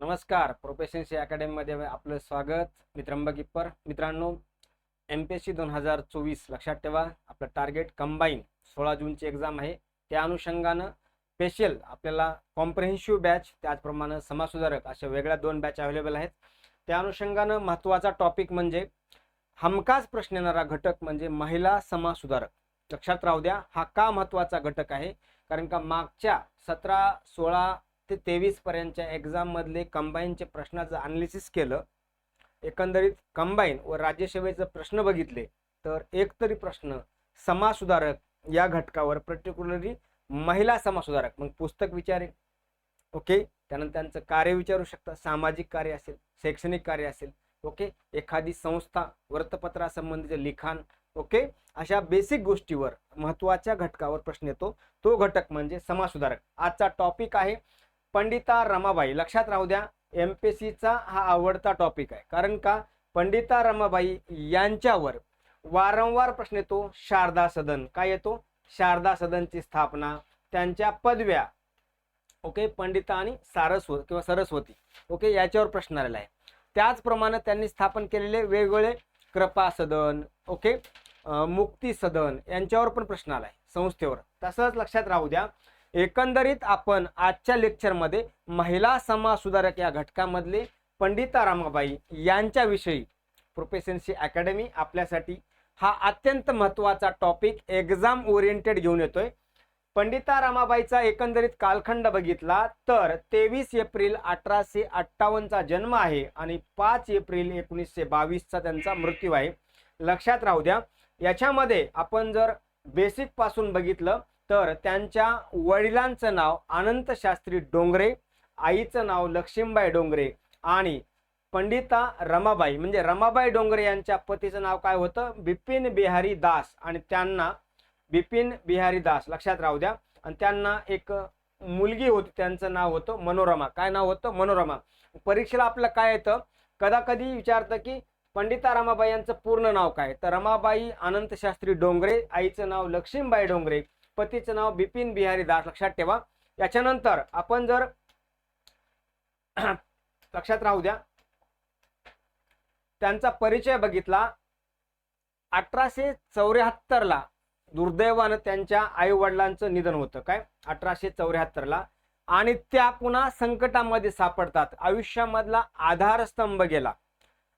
नमस्कार. प्रोफेशनशी अकॅडमीमध्ये आपलं स्वागत. मी त्र्यंबक इप्पर मित्रांनो एम पी एस सी दोन हजार चोवीस लक्षात ठेवा. आपलं टार्गेट कंबाईन सोळा जूनची एक्झाम आहे. त्या अनुषंगानं स्पेशल आपल्याला कॉम्प्रिहेन्शिव्ह बॅच त्याचप्रमाणे समाजसुधारक अशा वेगळ्या दोन बॅच अवेलेबल आहेत. त्या अनुषंगानं महत्त्वाचा टॉपिक म्हणजे हमखास प्रश्न येणारा घटक म्हणजे महिला समाजसुधारक. लक्षात राहू द्या हा का महत्त्वाचा घटक आहे? कारण का मागच्या सतरा सोळा ते तेवीसपर्यंतच्या एक्झाममधले कंबाईनचे प्रश्नाचं अनालिसिस केलं. एकंदरीत कंबाईन व राज्यसेवेचे प्रश्न बघितले तर एक तरी प्रश्न समाजसुधारक या घटकावर पर्टिक्युलरली महिला समाजसुधारक. मग पुस्तक विचारेल ओके? त्यानंतर त्यांचं कार्य विचारू शकता. सामाजिक कार्य असेल शैक्षणिक कार्य असेल. ओके? एखादी संस्था वृत्तपत्रासंबंधीचे लिखाण. ओके? अशा बेसिक गोष्टीवर महत्त्वाच्या घटकावर प्रश्न येतो. तो घटक म्हणजे समाजसुधारक. आजचा टॉपिक आहे पंडिता रमाबाई. लक्षात राहू द्या एम पी सीचा हा आवडता टॉपिक आहे. कारण का? पंडिता रमाबाई यांच्यावर वारंवार प्रश्न येतो शारदा सदन. काय येतो? शारदा सदनची स्थापना त्यांच्या पदव्या. ओके? पंडिता आणि सारस्वत किंवा सरस्वती. ओके? याच्यावर प्रश्न आलेला आहे. त्याचप्रमाणे त्यांनी स्थापन केलेले वेगवेगळे कृपा सदन ओके? मुक्ती सदन यांच्यावर पण प्रश्न आलाय संस्थेवर. तसंच लक्षात राहू द्या एकंदरीत आपण आजच्या लेक्चरमध्ये महिला समाज सुधारक या घटकामधले पंडिता रामाबाई यांच्याविषयी प्रोफेशनशी अकॅडमी आपल्यासाठी हा अत्यंत महत्त्वाचा टॉपिक एक्झाम ओरिएंटेड घेऊन येतोय. पंडिता रामाबाईचा एकंदरीत कालखंड बघितला तर तेवीस एप्रिल अठराशे अठ्ठावन्नचा जन्म आहे आणि पाच एप्रिल एकोणीसशे बावीसचा त्यांचा मृत्यू आहे. लक्षात राहू द्या. याच्यामध्ये आपण जर बेसिकपासून बघितलं तर त्यांच्या वडिलांचं नाव अनंत शास्त्री डोंगरे आईचं नाव लक्ष्मीबाई डोंगरे आणि पंडिता रमाबाई. म्हणजे रमाबाई डोंगरे यांच्या पतीचं नाव काय होतं? बिपिन बिहारी दास. आणि त्यांना बिपिन बिहारी दास. लक्षात राहू द्या. आणि त्यांना एक मुलगी होती. त्यांचं नाव होतं मनोरमा. काय नाव होतं? मनोरमा. परीक्षेला आपलं काय येतं? कदा कधी विचारतं की पंडिता रमाबाई यांचं पूर्ण नाव काय? तर रमाबाई अनंत शास्त्री डोंगरे आईचं नाव लक्ष्मीबाई डोंगरे. पतीचं नाव बिपिन बिहारी दास लक्षात ठेवा. याच्यानंतर आपण जर लक्षात राहू द्या. त्यांचा परिचय बघितला. अठराशे चौऱ्याहत्तरला दुर्दैवानं त्यांच्या आई वडिलांचं निधन होतं. काय? अठराशे चौऱ्याहत्तरला. आणि त्या पुन्हा संकटामध्ये सापडतात. आयुष्यामधला आधारस्तंभ गेला.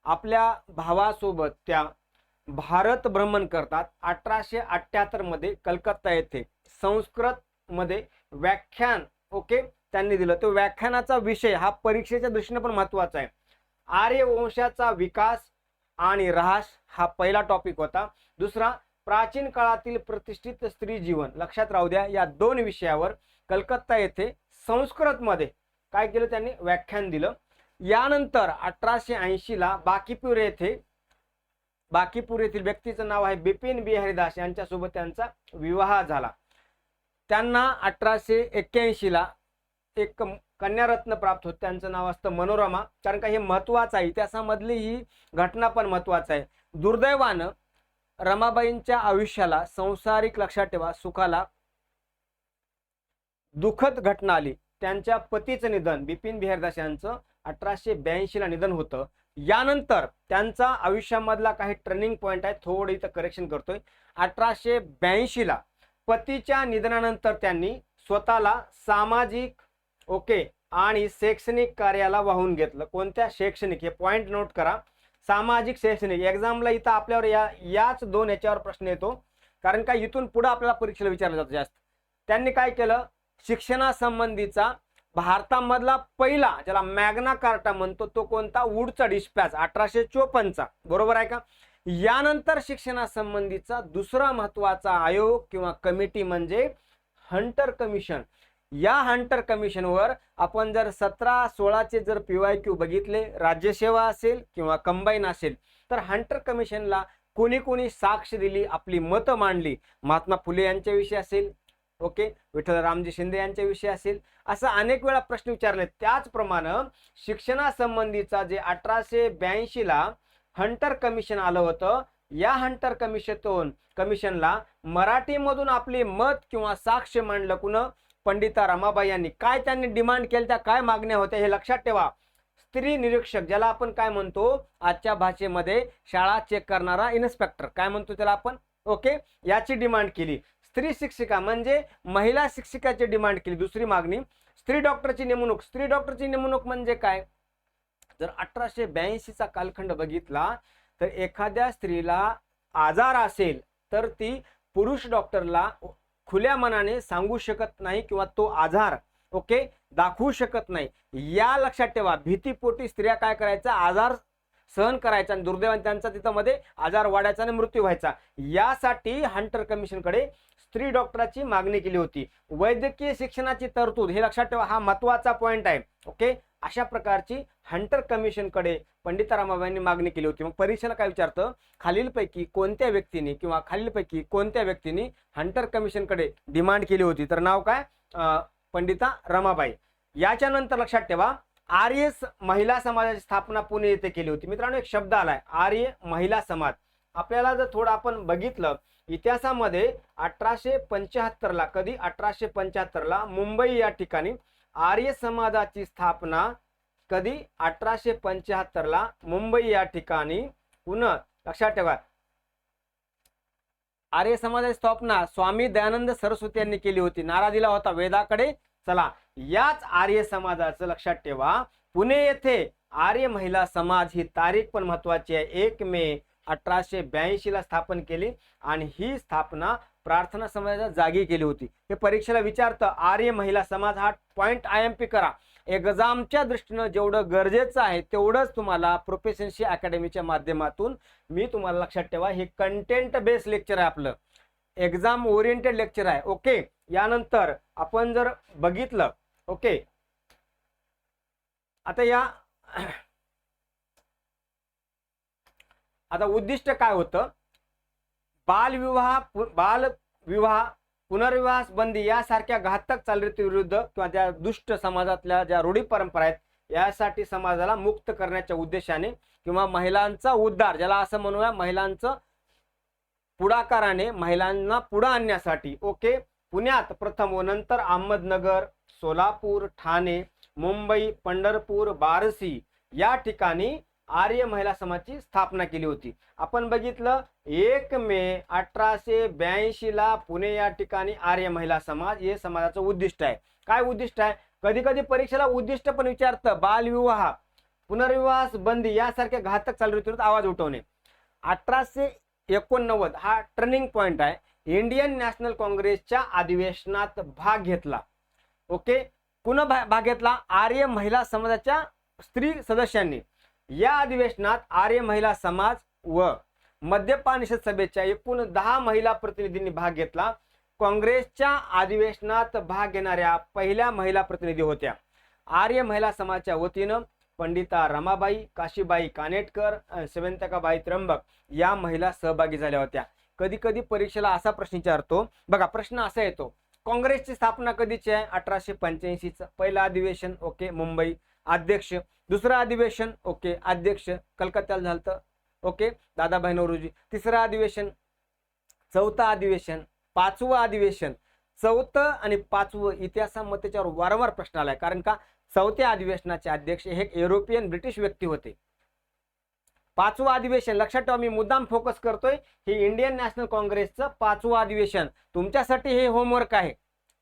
आपल्या भावासोबत त्या भारत भ्रमण करतात अठराशे अठ्याहत्तरमध्ये कलकत्ता येथे. संस्कृत मध्ये व्याख्यान ओके त्यांनी दिलं. तो व्याख्यानाचा विषय हा परीक्षेच्या दृष्टीने पण महत्त्वाचा आहे. आर्यवंशाचा विकास आणि ऱ्हास हा पहिला टॉपिक होता. दुसरा प्राचीन काळातील प्रतिष्ठित स्त्री जीवन. लक्षात राहू द्या या दोन विषयावर कलकत्ता येथे संस्कृतमध्ये काय केलं त्यांनी? व्याख्यान दिलं. यानंतर अठराशे ऐंशीला बाकीपुर बाकीपूर येथे बाकीपूर येथील व्यक्तीचं नाव आहे बिपिन बिहारी दास यांच्यासोबत त्यांचा विवाह झाला. त्यांना अठराशे एक्क्याऐंशी ला एक कन्यारत्न प्राप्त होत. त्यांचं नाव असतं मनोरमा. कारण का हे महत्वाचं आहे. इतिहासामधली ही घटना पण महत्वाचं आहे. दुर्दैवानं रमाबाईंच्या आयुष्याला संसारिक लक्षात ठेवा. सुखाला दुःखद घटना आली. त्यांच्या पतीचं निधन बिपिन बिहारदास यांचं अठराशे ब्याऐंशी ला निधन होतं. यानंतर त्यांचा आयुष्यामधला काही टर्निंग पॉईंट आहे थोडं इथं करेक्शन करतोय. अठराशे ब्याऐंशीला पतीच्या निधनानंतर त्यांनी स्वतःला सामाजिक ओके आणि शैक्षणिक कार्याला वाहून घेतलं. कोणत्या? शैक्षणिक. हे पॉईंट नोट करा. सामाजिक शैक्षणिक. एक्झामला इथं आपल्यावर या याच दोन याच्यावर प्रश्न येतो. कारण का इथून पुढं आपल्याला परीक्षेला विचारलं जातं जास्त. त्यांनी काय केलं? शिक्षणासंबंधीचा भारतामधला पहिला ज्याला मॅग्ना कार्टा म्हणतो तो कोणता? वूडचा डिस्पॅच अठराशे चोपन्नचा. बरोबर आहे का? यानंतर शिक्षणासंबंधीचा दुसरा महत्त्वाचा आयोग किंवा कमिटी म्हणजे हंटर कमिशन. या हंटर कमिशनवर आपण जर सतरा सोळाचे जर पीवाय क्यू बघितले राज्यसेवा असेल किंवा कंबाईन असेल तर हंटर कमिशनला कोणी कोणी साक्ष दिली आपली मतं मांडली. महात्मा फुले यांच्याविषयी असेल ओके? विठ्ठल रामजी शिंदे यांच्याविषयी असेल. असं अनेक वेळा प्रश्न विचारले त्याचप्रमाणे शिक्षणासंबंधीचा जे अठराशे ब्याऐंशी ला हंटर कमिशन आलं होतं या हंटर कमिशनतून कमिशनला मराठीमधून आपले मत किंवा साक्ष मांडलं कुणं? पंडिता रमाबाई यांनी. काय त्यांनी डिमांड केल्या त्या काय मागण्या होत्या हे लक्षात ठेवा. स्त्री निरीक्षक ज्याला आपण काय म्हणतो? आजच्या भाषेमध्ये शाळा चेक करणारा इन्स्पेक्टर काय म्हणतो त्याला आपण? ओके? याची डिमांड केली. स्त्री शिक्षिका म्हणजे महिला शिक्षिकाची डिमांड केली. दुसरी मागणी स्त्री डॉक्टरची नेमणूक. स्त्री डॉक्टरची नेमणूक म्हणजे काय? जर अठराशे ब्याऐंशीचा कालखंड बघितला तर एखाद्या स्त्रीला आजार असेल तर ती पुरुष डॉक्टरला खुल्या मनाने सांगू शकत नाही किंवा तो आजार ओके दाखवू शकत नाही. या लक्षात ठेवा भीतीपोटी स्त्रिया काय करायचा? आजार सहन करायचा आणि दुर्दैवाने त्यांचा तिथं मध्ये आजार वाढायचा आणि मृत्यू व्हायचा. यासाठी हंटर कमिशनकडे स्त्री डॉक्टराची मागणी केली होती. वैद्यकीय शिक्षणाची तरतूद हे लक्षात ठेवा हा महत्त्वाचा पॉईंट आहे. ओके अशा प्रकारची हंटर कमिशनकडे पंडिता रमाबाईंनी मागणी केली होती. मग परीक्षेला काय विचारतं? खालीलपैकी कोणत्या व्यक्तीने किंवा खालीलपैकी कोणत्या व्यक्तीने हंटर कमिशनकडे डिमांड केली होती? तर नाव काय? पंडिता रमाबाई. याच्यानंतर लक्षात ठेवा आर्य महिला समाजाची स्थापना पुणे येथे केली होती. मित्रांनो एक शब्द आलाय. आर्य महिला समाज. आपल्याला जर थोडं आपण बघितलं इतिहासामध्ये अठराशे पंच्याहत्तरला कधी अठराशे पंच्याहत्तरला मुंबई या ठिकाणी आर्य समाजाची स्थापना कधी अठराशे पंच्याहत्तरला मुंबई या ठिकाणी पुन्हा लक्षात ठेवा. आर्य समाजाची स्थापना स्वामी दयानंद सरस्वती यांनी केली होती. नारा दिला होता वेदाकडे. चला याच आर्य समाजाचं लक्षात ठेवा. पुणे येथे आर्य महिला समाज ही तारीख पण महत्वाची आहे. एक मे अठराशे ब्याऐंशी ला स्थापन केली आणि ही स्थापना प्रार्थना समाजाच्या जागी केली होती. हे परीक्षेला विचारतं आर्य महिला समाज हा पॉइंट आय एम पी करा. एक्झामच्या दृष्टीनं जेवढं गरजेचं आहे तेवढंच तुम्हाला प्रोफेशनशी अकॅडमीच्या माध्यमातून मी तुम्हाला लक्षात ठेवा हे कंटेंट बेस्ड लेक्चर आहे आपलं. एक्झाम ओरिएंटेड लेक्चर आहे. ओके यानंतर आपण जर बघितलं ओके. आता या आता उद्दिष्ट काय होतं? बालविवाह बालविवाह पुनर्विवाह बंदी यासारख्या घातक चालरीतीविरुद्ध किंवा त्या दुष्ट समाजातल्या ज्या रूढी परंपरा आहेत यासाठी समाजाला मुक्त करण्याच्या उद्देशाने किंवा महिलांचा उद्धार ज्याला असं म्हणूया महिलांचं पुढाकाराने महिलांना पुढं आणण्यासाठी. ओके? पुण्यात प्रथम व नंतर अहमदनगर सोलापूर ठाणे मुंबई पंढरपूर बारसी या ठिकाणी आर्य महिला समाजाची स्थापना केली होती. आपण बघितलं एक मे अठराशे ब्याऐंशीला पुणे या ठिकाणी आर्य महिला समाज हे समाजाचं उद्दिष्ट आहे. काय उद्दिष्ट आहे? कधी कधी परीक्षेला उद्दिष्ट पण विचारतं बालविवाह पुनर्विवाह बंदी यासारख्या घातक चालू आवाज उठवणे. अठराशे एकोणनव्वद हा टर्निंग पॉइंट आहे. इंडियन नॅशनल काँग्रेसच्या अधिवेशनात भाग घेतला. ओके? पुन्हा भा- भाग घेतला आर्य महिला समाजाच्या स्त्री सदस्यांनी. या अधिवेशनात आर्य महिला समाज व मद्यपान निषेध सभेच्या एकूण दहा महिला प्रतिनिधींनी भाग घेतला. काँग्रेसच्या अधिवेशनात भाग घेणाऱ्या पहिल्या महिला प्रतिनिधी होत्या. आर्य महिला समाजाच्या वतीनं पंडिता रमाबाई काशीबाई कानेटकर अं, त्र्यंबक या महिला सहभागी झाल्या होत्या. कधी कधी परीक्षेला असा प्रश्न विचारतो बघा प्रश्न असा येतो काँग्रेसची स्थापना कधीची आहे? अठराशे पंच्याऐंशीचं. पहिलं अधिवेशन ओके मुंबई. अध्यक्ष दुसरं अधिवेशन ओके अध्यक्ष. कलकत्त्याला झालं ओके दादाभाई नवरोजी तिसरं अधिवेशन चौथं अधिवेशन पाचवं अधिवेशन. चौथं आणि पाचवं इतिहासामध्ये त्याच्यावर वारंवार प्रश्न आलाय. कारण का? चौथ्या अधिवेशनाचे अध्यक्ष हे एक युरोपियन ब्रिटिश व्यक्ती होते. पाचवं अधिवेशन. लक्षात ठेवा मी मुद्दाम फोकस करतोय. हे इंडियन नॅशनल काँग्रेसचं पाचवं अधिवेशन. तुमच्यासाठी हे होमवर्क आहे.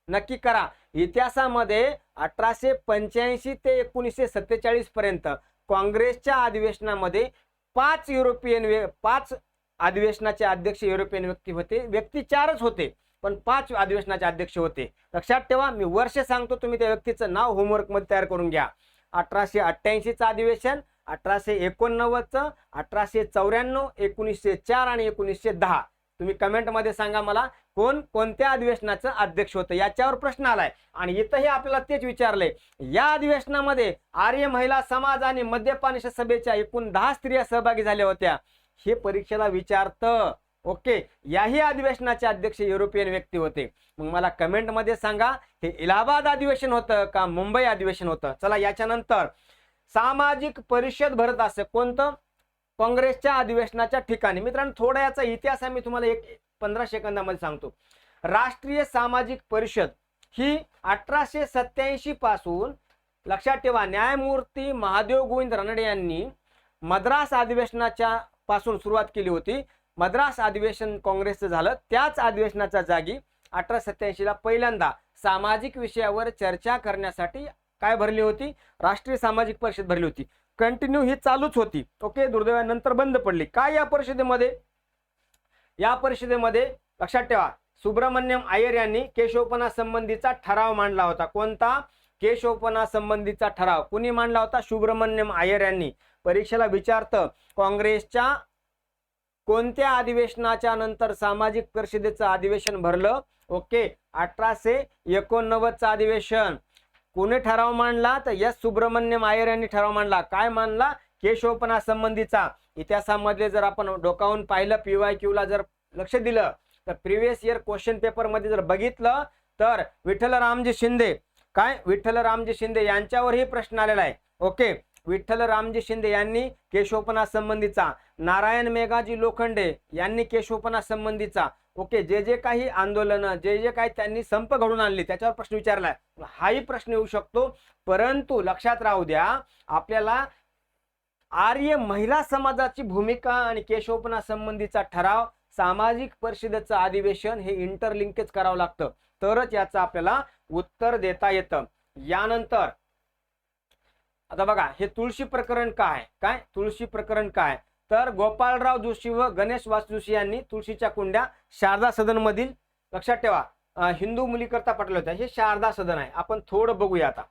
नक्की करा. इतिहासामध्ये अठराशे पंच्याऐंशी ते एकोणीसशे सत्तेचाळीस पर्यंत काँग्रेसच्या अधिवेशनामध्ये पाच युरोपियन वे पाच अधिवेशनाचे अध्यक्ष युरोपियन व्यक्ती होते. व्यक्ती चारच होते पण पाच अधिवेशनाचे अध्यक्ष होते. लक्षात ठेवा मी वर्ष सांगतो तुम्ही त्या व्यक्तीचं नाव होमवर्कमध्ये तयार करून घ्या. अठराशे अठ्ठ्याऐंशीचं अधिवेशन अठराशे एकोणनव्वदचं अठराशे चौऱ्याण्णव एकोणीसशे चार आणि एकोणीसशे दहा. तुम्ही कमेंटमध्ये सांगा मला कोण कोणत्या अधिवेशनाचं अध्यक्ष होतं? याच्यावर प्रश्न आलाय. आणि इथंही आपल्याला तेच विचारलंय. या अधिवेशनामध्ये आर्य महिला समाज आणि मद्यपानिष सभेच्या एकूण दहा स्त्रिया सहभागी झाल्या होत्या. हे परीक्षेला विचारतं. ओके. याही अधिवेशनाचे अध्यक्ष युरोपियन व्यक्ती होते. मग मला कमेंटमध्ये सांगा हे इलाहाबाद अधिवेशन होतं का मुंबई अधिवेशन होतं? चला याच्यानंतर सामाजिक परिषद भरत असे कोणतं? काँग्रेसच्या अधिवेशनाच्या ठिकाणी. मित्रांनो थोडा याचा इतिहास आहे मी तुम्हाला एक पंधरा सेकंदामध्ये सांगतो. राष्ट्रीय सामाजिक परिषद ही अठराशे सत्याऐंशी पासून लक्षात ठेवा न्यायमूर्ती महादेव गोविंद रानडे यांनी मद्रास अधिवेशनाच्या पासून सुरुवात केली होती. मद्रास अधिवेशन काँग्रेसचं झालं. त्याच अधिवेशनाच्या जागी अठरा सत्याऐंशीला पहिल्यांदा सामाजिक विषयावर चर्चा करण्यासाठी काय भरली होती? राष्ट्रीय सामाजिक परिषद भरली होती. कंटिन्यू ही चालूच होती. ओके दुर्दैवानंतर बंद पडली. काय या परिषदेमध्ये? या परिषदेमध्ये लक्षात ठेवा सुब्रमण्यम अय्यर यांनी केशवपणा संबंधीचा ठराव मांडला होता. कोणता? केशवपणा संबंधीचा ठराव. कुणी मांडला होता? सुब्रमण्यम अय्यर यांनी. परीक्षेला विचारतं काँग्रेसच्या कोणत्या अधिवेशनाच्या नंतर सामाजिक परिषदेचं अधिवेशन भरलं? ओके अठराशे एकोणनव्वदचं अधिवेशन. कोणी ठराव मांडला तर एस सुब्रमण्यम आयर यांनी ठराव मांडला. काय मांडला केशवपणा संबंधीचा. इतिहासामधले जर आपण डोकावून पाहिलं पीवाय क्यूला जर लक्ष दिलं तर प्रिव्हियस इयर क्वेश्चन पेपरमध्ये जर बघितलं तर विठ्ठल रामजी शिंदे. काय? विठ्ठल रामजी शिंदे यांच्यावरही प्रश्न आलेला आहे. ओके. विठ्ठल रामजी शिंदे यांनी केशोपना संबंधीचा. नारायण मेघाजी लोखंडे यांनी केशोपना संबंधीचा. ओके जे जे काही आंदोलन जे जे काही त्यांनी संप घडून आणले त्याच्यावर प्रश्न विचारलाय. हाही प्रश्न येऊ शकतो परंतु लक्षात राहू द्या आपल्याला आर्य महिला समाजाची भूमिका आणि केशोपना संबंधीचा ठराव सामाजिक परिषदेचं अधिवेशन हे इंटरलिंकेज करावं लागतं. तरच याचं आपल्याला उत्तर देता येतं. यानंतर आता बघा हे तुळशी प्रकरण काय? काय? तुळशी प्रकरण काय? तर गोपाळराव जोशी व गणेश वास जोशी यांनी तुळशीच्या कुंड्या शारदा सदन मधील लक्षात ठेवा हिंदू मुलीकरता पाठवल्या होत्या. हे शारदा सदन आहे. आपण थोडं बघूया आता.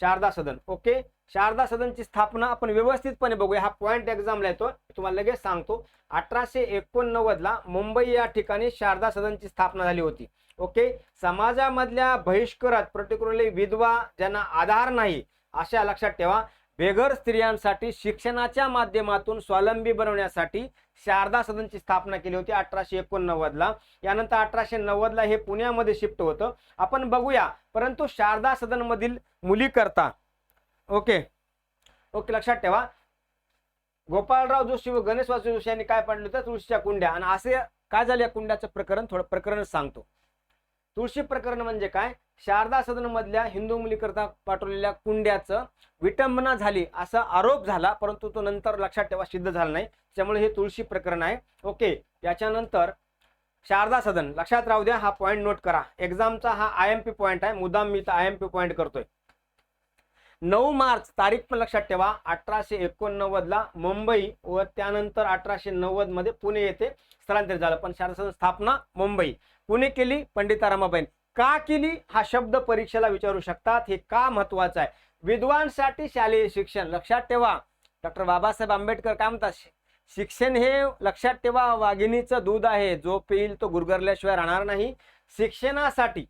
शारदा सदन. ओके? शारदा सदनची स्थापना आपण व्यवस्थितपणे बघूया. हा पॉइंट एक्झामला येतो तुम्हाला लगेच सांगतो. अठराशे एकोणनव्वदला मुंबई या ठिकाणी शारदा सदनची स्थापना झाली होती. ओके? समाजामधल्या बहिष्कारात पर्टिक्युलरली विधवा ज्यांना आधार नाही अशा लक्षात ठेवा. बेघर स्त्रियांसाठी शिक्षणाच्या माध्यमातून स्वावलंबी बनवण्यासाठी शारदा सदनची स्थापना केली होती अठराशे एकोणनव्वदला. यानंतर अठराशे नव्वदला हे पुण्यामध्ये शिफ्ट होतं. आपण बघूया. परंतु शारदा सदन मधील मुली करता ओके ओके लक्षात ठेवा. गोपाळराव जोशी व गणेश वासू जोशी यांनी काय पाडलं होतं? तुळशीच्या कुंड्या. आणि असे काय झालं या कुंड्याचं प्रकरण? थोडं प्रकरण सांगतो. तुळशी प्रकरण म्हणजे काय? शारदा सदन मधल्या हिंदू मुलीकरता पाठवलेल्या कुंड्याचं विटंबना झाली असा आरोप झाला परंतु तो नंतर लक्षात ठेवा सिद्ध झाला नाही. त्यामुळे हे तुळशी प्रकरण आहे. ओके याच्यानंतर शारदा सदन लक्षात राहू द्या हा पॉईंट नोट करा. एक्झामचा हा आय एम पी पॉईंट आहे. मुद्दाम मी आय एम पी पॉईंट करतोय. नऊ मार्च तारीख पण लक्षात ठेवा. अठराशे एकोणनव्वद ला मुंबई व त्यानंतर अठराशे नव्वदमध्ये पुणे येथे स्थलांतरित झालं. पण शारदा सदन स्थापना मुंबई. पुणे केली पंडिता रमाबाई का केली? हा शब्द परीक्षेला विचारू शकतात. हे का महत्वाचं आहे? विद्वांसाठी शालेय शिक्षण लक्षात ठेवा. डॉक्टर बाबासाहेब आंबेडकर काय म्हणतात? शिक्षण हे लक्षात ठेवा वाघिणीचं दूध आहे. जो पेईल तो गुरगरल्याशिवाय राहणार नाही. शिक्षणासाठी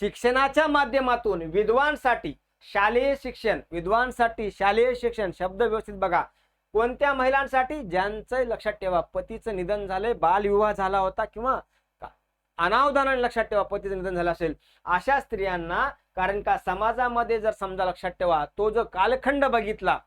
शिक्षणाच्या माध्यमातून विद्वांसाठी शालेय शिक्षण विद्वांसाठी शालेय शिक्षण शब्द व्यवस्थित बघा. कोणत्या महिलांसाठी? ज्यांचं लक्षात ठेवा. पतीचं निधन झालंय बालविवाह झाला होता किंवा अनावधानाने लक्षात ठेवा पतीचं निधन झालं असेल. अशा स्त्रियांना कारण का समाजामध्ये जर समजा लक्षात ठेवा तो जो कालखंड बघितला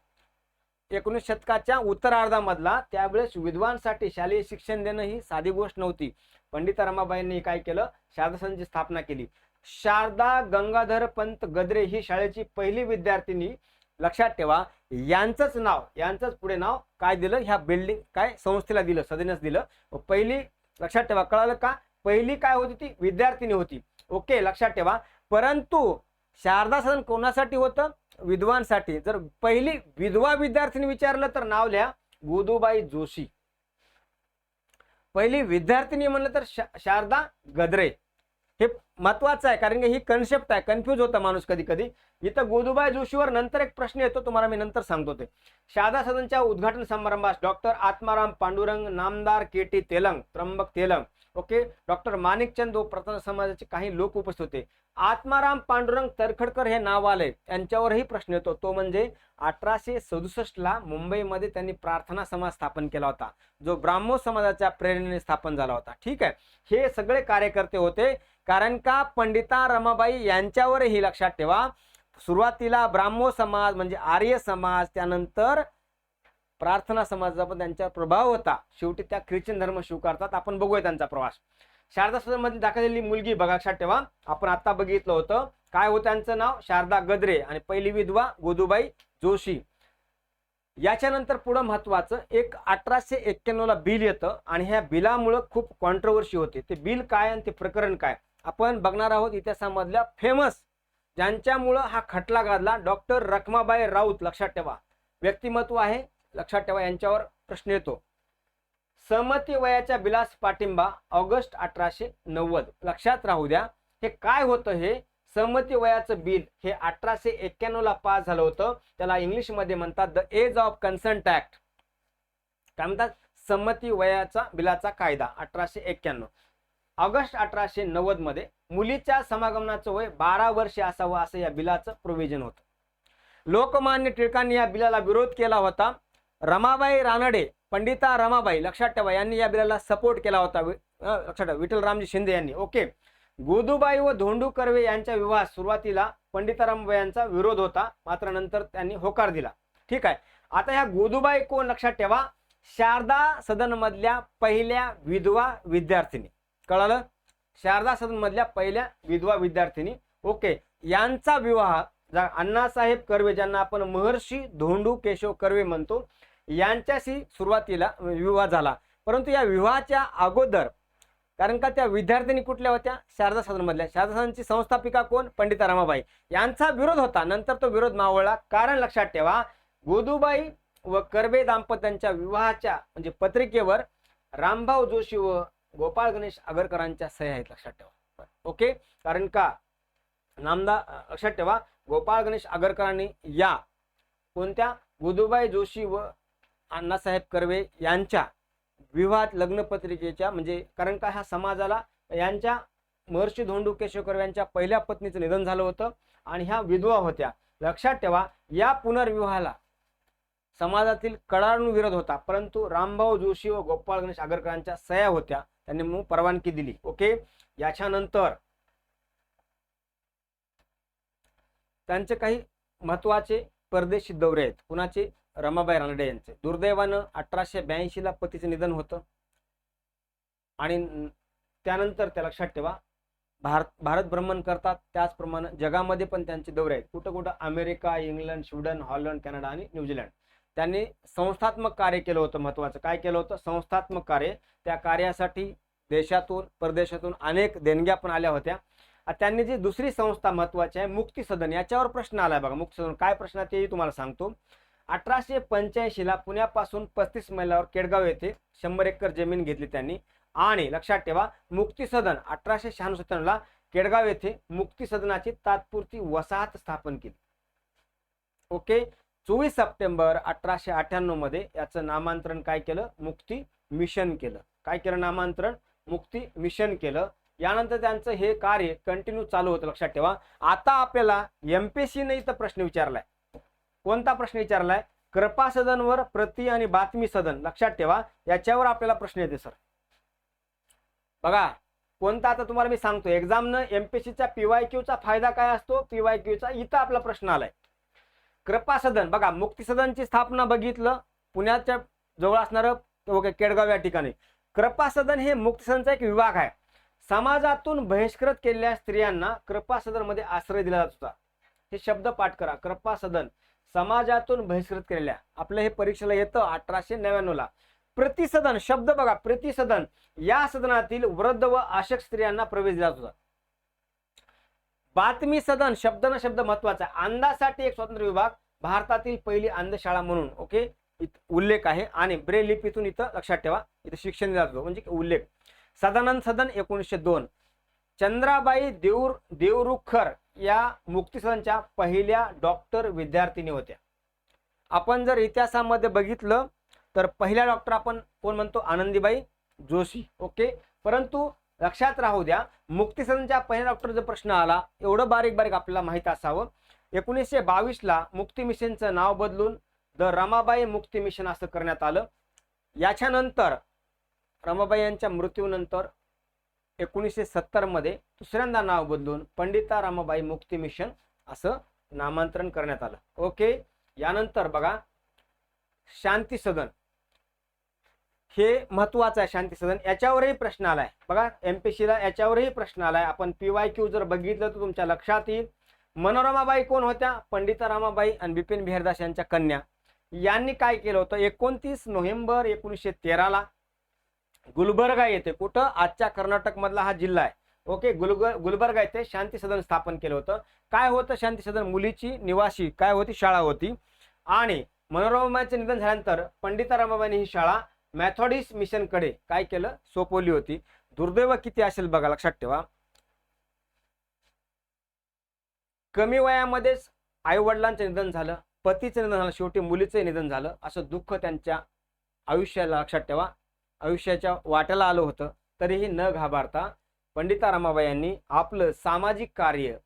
एकोणीस शतकाच्या उत्तरार्धामधला त्यावेळेस विद्वांसाठी शालेय शिक्षण देणं ही साधी गोष्ट नव्हती. पंडिता रमाबाईंनी काय केलं? शारदा संघाची स्थापना केली. शारदा गंगाधर पंत गद्रे ही शाळेची पहिली विद्यार्थिनी लक्षात ठेवा यांचंच नाव यांचंच पुढे नाव काय दिलं? ह्या बिल्डिंग काय संस्थेला दिलं? सदनच दिलं. पहिली लक्षात ठेवा कळालं का? पहिली काय होती ती विद्यार्थिनी होती. ओके लक्षात ठेवा. परंतु शारदा सदन कोणासाठी होतं? विद्वांसाठी जर पहिली विधवा विद्यार्थिनी विचारलं तर नाव लिहा. गोदूबाई जोशी. पहिली विद्यार्थिनी म्हणलं तर शा- शारदा गद्रे. हे महत्वाचं आहे कारण की ही कन्सेप्ट आहे. कन्फ्यूज होता माणूस कधी कधी इथं गोदूबाई जोशीवर नंतर एक प्रश्न येतो तुम्हाला मी नंतर सांगतो ते. शारदा सदनच्या उद्घाटन समारंभास डॉक्टर आत्माराम पांडुरंग नामदार K T Telang Trimbak Telang. Okay? Doctor Manikchand व प्रथम समाजाचे काही लोक उपस्थित होते. आत्माराम पांडुरंग तरखडकर हे नाव आले. त्यांच्यावरही प्रश्न येतो. तो म्हणजे अठराशे सदुसष्ट ला मुंबईमध्ये त्यांनी प्रार्थना समाज स्थापन केला होता. जो ब्राह्मो समाजाच्या प्रेरणेने स्थापन झाला होता. ठीक आहे? हे सगळे कार्यकर्ते होते. कारण का? पंडिता रमाबाई यांच्यावरही लक्षात ठेवा. सुरुवातीला ब्राह्मो समाज म्हणजे आर्य समाज त्यानंतर प्रार्थना समाजाचा पण त्यांच्यावर प्रभाव होता. शेवटी त्या ख्रिश्चन धर्म स्वीकारतात आपण बघूया त्यांचा प्रवास. शारदा सदनमध्ये दाखवलेली मुलगी बघा लक्षात ठेवा. आपण आता बघितलं होतं. काय होतं त्यांचं नाव? शारदा गद्रे आणि पहिली विधवा गोदूबाई जोशी. याच्यानंतर पुढं महत्वाचं एक अठराशे एक्क्याण्णवला बिल येतं आणि ह्या बिलामुळं खूप कॉन्ट्रोवर्सी होते. ते बिल काय आणि ते प्रकरण काय? आपण बघणार आहोत इतिहासामधल्या फेमस ज्यांच्यामुळं हा खटला गाजला डॉक्टर रखमाबाई राऊत लक्षात ठेवा. व्यक्तिमत्व आहे लक्षात ठेवा यांच्यावर प्रश्न येतो. सहमती वयाच्या बिलास पाठिंबा ऑगस्ट अठराशे नव्वद. लक्षात राहू द्या हे काय होतं हे? सहमती वयाचं बिल हे अठराशे एक्क्याण्णवला पास झालं होतं. त्याला इंग्लिशमध्ये म्हणतात the age of consent act. काय म्हणतात? संमती वयाचा बिलाचा कायदा अठराशे एक्क्याण्णव. ऑगस्ट अठराशे नव्वदमध्ये मुलीच्या समागमनाचं वय बारा वर्षे असावं असं या बिलाचं प्रोव्हिजन होतं. लोकमान्य टिळकांनी या बिलाला विरोध केला होता. रमाबाई रानडे पंडिता रमाबाई लक्षात ठेवा यांनी या बिलाला सपोर्ट केला होता. लक्षात ठेवा विठ्ठलरामजी शिंदे यांनी. ओके गोदूबाई व धोंडू कर्वे यांच्या विवाह सुरुवातीला पंडिता रमाबाई यांचा विरोध होता. मात्र नंतर त्यांनी होकार दिला. ठीक आहे. आता ह्या गोदूबाई कोण? लक्षात ठेवा. शारदा सदन मधल्या पहिल्या विधवा विद्यार्थिनी. कळालं? शारदा सदन मधल्या पहिल्या विधवा विद्यार्थिनी. ओके यांचा विवाह अण्णासाहेब कर्वे ज्यांना आपण महर्षी धोंडू केशव कर्वे म्हणतो यांच्याशी सुरुवातीला विवाह झाला. परंतु या विवाहाच्या अगोदर कारण का त्या विद्यार्थिनी कुठल्या होत्या? शारदा सदनमधल्या. शारदा सदनची संस्थापिका कोण? पंडिता रमाबाई यांचा विरोध होता. नंतर तो विरोध मावळला. कारण लक्षात ठेवा गोदूबाई व कर्वे दाम्पत्यांच्या विवाहाच्या म्हणजे पत्रिकेवर रामभाऊ जोशी व गोपाळ गणेश आगरकरांच्या सह्या आहेत लक्षात ठेवा. ओके? कारण का? नामदा लक्षात ठेवा गोपाळ गणेश आगरकरांनी या कोणत्या? गोदूबाई जोशी व अण्णासाहेब कर्वे यांच्या विवाहात लग्नपत्रिकेच्या म्हणजे कारण का ह्या समाजाला यांच्या महर्षी धोंडू केशव कर्वे यांच्या पहिल्या पत्नीचं निधन झालं होतं आणि ह्या विधवा होत्या. लक्षात ठेवा या पुनर्विवाहाला समाजातील कडाडून विरोध होता परंतु रामभाऊ जोशी व गोपाळ गणेश आगरकरांच्या सह्या होत्या. त्यांनी मग परवानगी दिली. ओके? याच्यानंतर त्यांचे काही महत्त्वाचे परदेशी दौरे आहेत. कुणाचे? रमाबाई रानडे यांचे. दुर्दैवानं अठराशे ब्याऐंशीला पतीचं निधन होतं. आणि त्यानंतर त्या लक्षात ठेवा भारत भारत भ्रमण करतात. त्याचप्रमाणे जगामध्ये पण त्यांचे दौरे आहेत. कुठं कुठं America England Sweden Holland Canada आणि न्यूझीलंड. त्यांनी संस्थात्मक कार्य केलं होतं महत्त्वाचं. काय केलं होतं? संस्थात्मक कार्य. त्या कार्यासाठी देशातून परदेशातून अनेक देणग्या पण आल्या होत्या. त्यांनी जी दुसरी संस्था महत्वाची आहे मुक्ती सदन याच्यावर प्रश्न आलाय बघा. मुक्ती सदन काय प्रश्न आहे तेही तुम्हाला सांगतो. अठराशे पंच्याऐंशीला पुण्यापासून पस्तीस मैलावर केडगाव येथे शंभर एकर जमीन घेतली त्यांनी. आणि लक्षात ठेवा मुक्ती सदन अठराशे शहाण्णव ला केडगाव येथे मुक्ती सदनाची तात्पुरती वसाहत स्थापन केली. ओके? चोवीस सप्टेंबर अठराशे अठ्ठ्याण्णवमध्ये याचं नामांतरण काय केलं? मुक्ती मिशन केलं. काय केलं नामांतरण? मुक्ती मिशन केलं. यानंतर त्यांचं हे कार्य कंटिन्यू चालू होतं लक्षात ठेवा. आता आपल्याला एमपीएससीने इथं प्रश्न विचारलाय. कोणता प्रश्न विचारलाय? कृपा सदनवर प्रति आणि बातमी सदन. लक्षात ठेवा याच्यावर आपल्याला प्रश्न येते सर. बघा कोणता आता तुम्हाला मी सांगतो एक्झामनं एमपीसीचा पीवाय क्यूचा फायदा काय असतो? पीवाय क्यूचा इथं आपला प्रश्न आलाय. कृपा सदन. बघा मुक्ती सदनची स्थापना बघितलं. पुण्याच्या जवळ असणारं ओके केडगाव या ठिकाणी. कृपा सदन हे मुक्ती सदनचा एक विभाग आहे. समाजातून बहिष्कृत केलेल्या स्त्रियांना कृपा सदनमध्ये आश्रय दिला जात होता. हे शब्द पाठ करा. कृपा सदन. समाजातून बहिष्कृत केलेल्या. आपलं हे परीक्षेला येतं अठराशे नव्याण्णव ला प्रतिसदन शब्द बघा प्रतिसदन. या सदनातील वृद्ध व आशक स्त्रियांना प्रवेश दिला होता बातमी सदन शब्द न शब्द महत्त्वाचा अंधासाठी एक स्वतंत्र विभाग भारतातील पहिली अंधशाळा म्हणून ओके? इथं उल्लेख आहे. आणि ब्रेल लिपीतून इथं लक्षात ठेवा. इथं शिक्षण दिला जातो. म्हणजे उल्लेख. सदानंद सदन एकोणीसशे दोन. चंद्राबाई देऊर देवरुखर या मुक्तिसदनच्या पहिल्या डॉक्टर विद्यार्थिनी होत्या. आपण जर इतिहासामध्ये बघितलं तर पहिल्या डॉक्टर आपण कोण म्हणतो? आनंदीबाई जोशी. ओके? परंतु लक्षात राहू द्या मुक्ती पहिल्या पहिल्या डॉक्टरचा प्रश्न आला एवढं बारीक बारीक आपल्याला माहीत असावं. एकोणीसशे बावीसला मुक्ती मिशनचं नाव बदलून द रमाबाई मुक्ती मिशन असं करण्यात आलं. याच्यानंतर रमाबाई यांच्या मृत्यूनंतर एकोणीसशे सत्तरमध्ये दुसऱ्यांदा नाव बदलून पंडिता रामाबाई मुक्ती मिशन असं नामांतरण करण्यात आलं. ओके यानंतर बघा शांती सदन. हे महत्वाचं आहे शांती सदन. याच्यावरही प्रश्न आलाय. बघा एमपीसीला याच्यावरही प्रश्न आलाय. आपण पीवाय क्यू जर बघितलं तर तुमच्या लक्षात येईल. मनोरमाबाई कोण होत्या? पंडिता रामाबाई आणि बिपिन बिहारदास यांच्या कन्या. यांनी काय केलं होतं? एकोणतीस नोव्हेंबर एकोणीसशे तेराला गुलबर्गा येथे कुठं? आजच्या कर्नाटक मधला हा जिल्हा आहे. ओके गुलग गुलबर्गा येथे शांती सदन स्थापन केलं होतं. काय होतं शांती सदन? मुलीची निवासी काय होती? शाळा होती. आणि मनोरमाबाईंचे निधन झाल्यानंतर पंडिता रामाबाईंनी ही शाळा मॅथॉडिस मिशनकडे काय केलं? सोपवली होती. दुर्दैव किती असेल बघा लक्षात ठेवा. कमी वयामध्येच आई वडिलांचं निधन झालं पतीचं निधन झालं शेवटी मुलीचं निधन झालं. असं दुःख त्यांच्या आयुष्याला लक्षात ठेवा. आयुष्याच्या वाट्याला आलं होतं तरीही न घाबरता पंडिता रमाबाई यांनी आपलं सामाजिक कार्य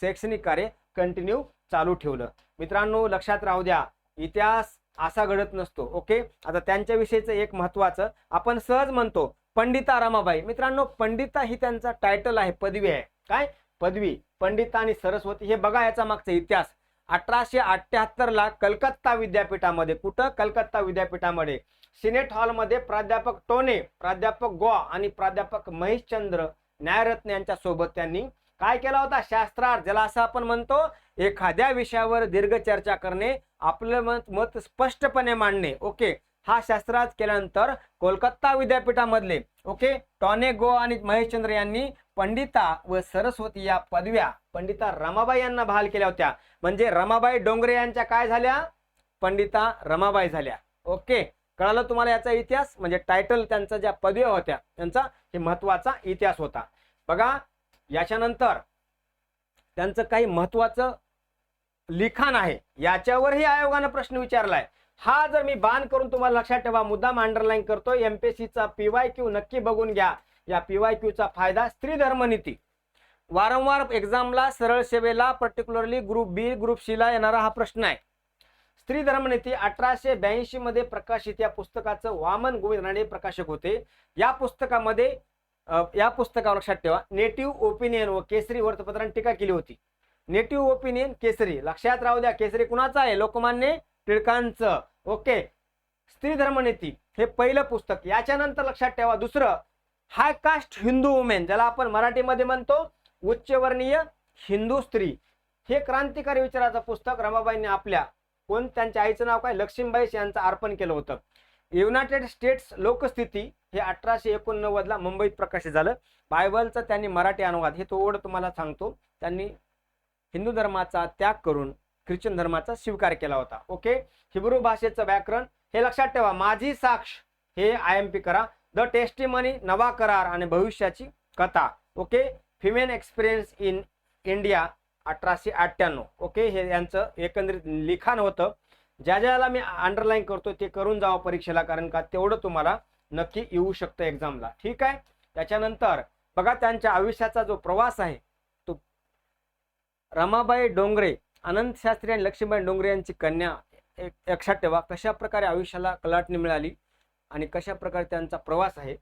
शैक्षणिक कार्य कंटिन्यू चालू ठेवलं. मित्रांनो लक्षात राहू द्या इतिहास असा घडत नसतो ओके? आता त्यांच्याविषयीचं एक महत्वाचं आपण सहज म्हणतो पंडिता रमाबाई मित्रांनो पंडिता ही त्यांचा टायटल आहे पदवी आहे. काय? पदवी. पंडिता आणि सरस्वती हे बघा याचा मागचा इतिहास. अठराशे अठ्ठ्याहत्तरला कलकत्ता विद्यापीठामध्ये कुठं? कलकत्ता विद्यापीठामध्ये. सिनेट हॉलमध्ये प्राध्यापक टोने प्राध्यापक गोवा आणि प्राध्यापक महेशचंद्र न्यायरत्न यांच्या सोबत त्यांनी काय केला होता? शास्त्रार्थ. ज्याला असं आपण म्हणतो एखाद्या विषयावर दीर्घ चर्चा करणे आपलं मत मत स्पष्टपणे मांडणे. ओके? हा शास्त्रार्थ केल्यानंतर कोलकाता विद्यापीठामधले ओके? टॉने गो आणि महेशचंद्र यांनी पंडिता व सरस्वती या पदव्या पंडिता रमाबाई यांना बहाल केल्या होत्या. म्हणजे रमाबाई डोंगरे यांच्या काय झाल्या? पंडिता रमाबाई झाल्या. ओके? कळालं तुम्हाला याचा इतिहास? म्हणजे टायटल त्यांचा ज्या पदव्या होत्या त्यांचा हे महत्त्वाचा इतिहास होता. बघा याच्यानंतर त्यांचं काही महत्वाचं लिखाण आहे. याच्यावरही आयोगानं प्रश्न विचारलाय. हा जर मी बाण करून तुम्हाला लक्षात ठेवा मुद्दाम अंडरलाईन करतोय एमपीएससीचा पीवाय क्यू नक्की बघून घ्या. या पीवाय क्यूचा फायदा स्त्री धर्मनीती वारंवार एक्झामला सरळ सेवेला पर्टिक्युलरली ग्रुप बी ग्रुप सीला येणारा हा प्रश्न आहे. स्त्री धर्मनीती अठराशे ब्याऐंशी मध्ये प्रकाशित या पुस्तकाचं वामन गोविंद राणे प्रकाशक होते. या पुस्तकामध्ये या पुस्तकावर लक्षात ठेवा नेटिव्ह ओपिनियन व केसरी वर्तपत्रांनी टीका केली होती. Native opinion Kesari. लक्षात राहू द्या केसरी कुणाचं आहे? लोकमान्य टिळकांचं. ओके. स्त्री धर्मनीती हे पहिलं पुस्तक. याच्यानंतर लक्षात ठेवा दुसरं हाय कास्ट हिंदू वुमेन ज्याला आपण मराठीमध्ये म्हणतो उच्चवर्णीय हिंदू स्त्री. हे क्रांतिकारी विचाराचं पुस्तक रमाबाईंनी आपल्या कोण त्यांच्या आईचं नाव काय? लक्ष्मीबाई यांचं अर्पण केलं होतं. युनायटेड स्टेट्स लोकस्थिती हे अठराशे एकोणनव्वदला मुंबईत प्रकाशित झालं. बायबलचं त्यांनी मराठी अनुवाद हे थोडं तुम्हाला सांगतो. त्यांनी हिंदू धर्माचा त्याग करून ख्रिश्चन धर्माचा स्वीकार केला होता. ओके? हिब्रू भाषेचं व्याकरण हे लक्षात ठेवा. माझी साक्ष हे आय एम पी करा. द टेस्टिमनी नवा करार आणि भविष्याची कथा. Okay? Famine experience in India अठराशे अठ्ठ्याण्णव. ओके? हे यांचं एकंदरीत लिखाण होतं. ज्या ज्याला मी अंडरलाईन करतो ते करून जावं परीक्षेला कारण का तेवढं तुम्हाला नक्की येऊ शकतं एक्झामला ठीक आहे? त्याच्यानंतर बघा त्यांच्या आयुष्याचा जो प्रवास आहे तो रमाबाई डोंगरे अनंत शास्त्री आणि लक्ष्मीबाई डोंगरे यांची कन्या एक लक्षात ठेवा कशा प्रकारे आयुष्याला कलाटणी मिळाली आणि कशा प्रकारे त्यांचा प्रवास आहे.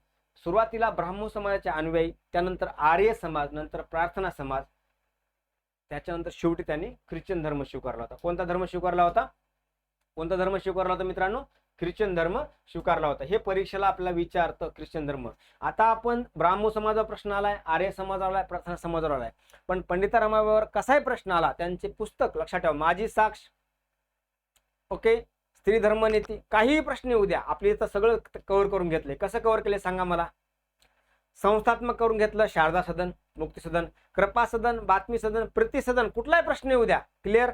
सुरुवातीला ब्राह्मण समाजाचे अनुयायी त्यानंतर आर्य समाज नंतर प्रार्थना समाज त्याच्यानंतर शेवटी त्यांनी ख्रिश्चन धर्म स्वीकारला होता. कोणता धर्म स्वीकारला होता? कोणता धर्म स्वीकारला होता मित्रांनो? ख्रिश्चन धर्म स्वीकारला होता. हे परीक्षेला आपल्याला विचारतं ख्रिश्चन धर्म. आता आपण ब्राह्मण समाजावर प्रश्न आलाय आर्य समाजावर आलाय प्रार्थना समाजावर आलाय. पण पंडिता कसाही प्रश्न आला? त्यांचे पुस्तक लक्षात ठेवा. माझी साक्ष. ओके? स्त्री धर्मनीती काहीही प्रश्न येऊ द्या. आपली इथं सगळं कव्हर करून घेतले. कसं कव्हर केले सांगा मला? संस्थात्मक करून घेतलं शारदा सदन मुक्ती सदन कृपा सदन बातमी सदन प्रतिसदन कुठलाही प्रश्न येऊ द्या. क्लिअर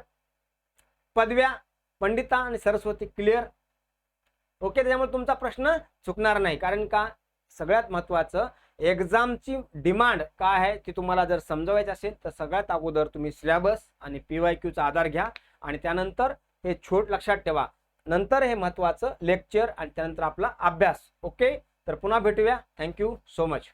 पदव्या पंडिता आणि सरस्वती क्लिअर ओके त्याच्यामुळे तुमचा प्रश्न चुकणार नाही. कारण का? सगळ्यात महत्वाचं एक्झामची डिमांड काय आहे ती तुम्हाला जर समजवायची असेल तर सगळ्यात अगोदर तुम्ही सिलेबस आणि पी वाय क्यूचा आधार घ्या आणि त्यानंतर हे छोट लक्षात ठेवा. नंतर हे महत्वाचं लेक्चर आणि त्यानंतर आपला अभ्यास. ओके तर पुन्हा भेटूया. Thank you so much